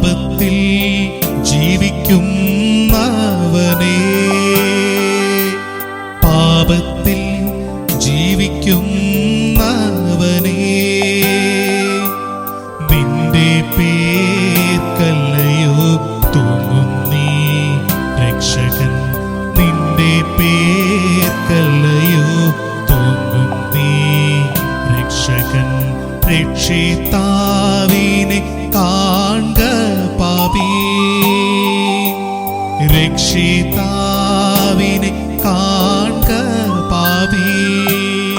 പാപത്തിൽ ജീവിക്കുന്നവനേ. പാപത്തിൽ ജീവിക്കുന്നവനേ. നിന്റെ പേർക്കല്ലയോ ரட்சித்தாவினை காண்க பாபி ரட்சித்தாவினை காண்க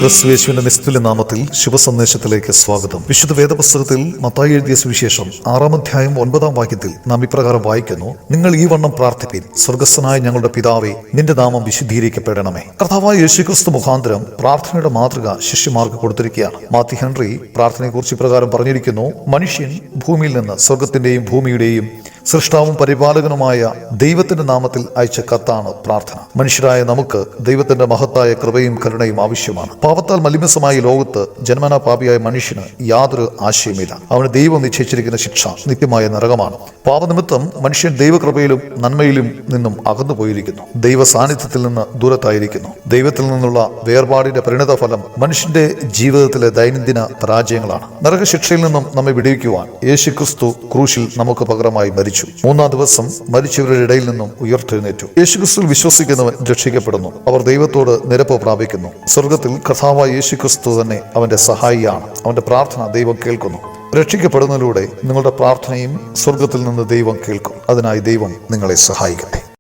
ക്രിസ്തുവേശുവിന്റെ നിസ്തുല നാമത്തിൽ ശുഭസന്ദേശത്തിലേക്ക് സ്വാഗതം. വിശുദ്ധ വേദപുസ്തകത്തിൽ മത്തായി എഴുതിയ സുവിശേഷം ആറാം അധ്യായം ഒൻപതാം വാക്യത്തിൽ നാം ഇപ്രകാരം വായിക്കുന്നു നിങ്ങൾ ഈ വണ്ണം പ്രാർത്ഥിപ്പിൻ. സ്വർഗസ്ഥനായ ഞങ്ങളുടെ പിതാവെ നിന്റെ നാമം വിശുദ്ധീകരിക്കപ്പെടണമേ. കർത്താവായ യേശുക്രിസ്തു മുഖാന്തരം പ്രാർത്ഥനയുടെ മാതൃക ശിഷ്യമാർക്ക് കൊടുത്തിരിക്കുകയാണ്. മാത്യു ഹെൻറി പ്രാർത്ഥനയെക്കുറിച്ച് ഇപ്രകാരം പറഞ്ഞിരിക്കുന്നു മനുഷ്യൻ ഭൂമിയിൽ നിന്ന് സ്വർഗത്തിന്റെയും ഭൂമിയുടെയും സൃഷ്ടാവും പരിപാലകനുമായ ദൈവത്തിന്റെ നാമത്തിൽ അയച്ച കത്താണ് പ്രാർത്ഥന. മനുഷ്യരായ നമുക്ക് ദൈവത്തിന്റെ മഹത്തായ കൃപയും കരുണയും ആവശ്യമാണ്. പാപത്താൽ മലിമസമായ ലോകത്ത് ജന്മനാ പാപിയായ മനുഷ്യന് യാതൊരു ആശയമില്ല അവന് ദൈവം നിശ്ചയിച്ചിരിക്കുന്ന ശിക്ഷ നിത്യമായ നരകമാണ്. പാപനിമിത്തം മനുഷ്യൻ ദൈവകൃപയിലും നന്മയിലും നിന്നും അകന്നു പോയിരിക്കുന്നു. ദൈവ സാന്നിധ്യത്തിൽ നിന്ന് ദൂരത്തായിരിക്കുന്നു. ദൈവത്തിൽ നിന്നുള്ള വേർപാടിന്റെ പരിണിത ഫലം മനുഷ്യന്റെ ജീവിതത്തിലെ ദൈനംദിന പരാജയങ്ങളാണ്. നരകശിക്ഷയിൽ നിന്നും നമ്മെ വിടിവിക്കുവാൻ യേശു ക്രിസ്തു ക്രൂശിൽ നമുക്ക് പകരമായി മരിച്ചു. മൂന്നാം ദിവസം മരിച്ചവരുടെ ഇടയിൽ നിന്നും ഉയർത്തെഴുന്നേറ്റു. യേശു ക്രിസ്തുവിൽ വിശ്വസിക്കുന്നവൻ രക്ഷിക്കപ്പെടുന്നു. അവർ ദൈവത്തോട് നിരപ്പ് പ്രാപിക്കുന്നു. സ്വർഗത്തിൽ കഥാവായ യേശുക്രിസ്തു തന്നെ അവന്റെ സഹായിയാണ്. അവന്റെ പ്രാർത്ഥന ദൈവം കേൾക്കുന്നു. രക്ഷിക്കപ്പെടുന്നതിലൂടെ നിങ്ങളുടെ പ്രാർത്ഥനയും സ്വർഗത്തിൽ നിന്ന് ദൈവം കേൾക്കും. അതിനായി ദൈവം നിങ്ങളെ സഹായിക്കട്ടെ.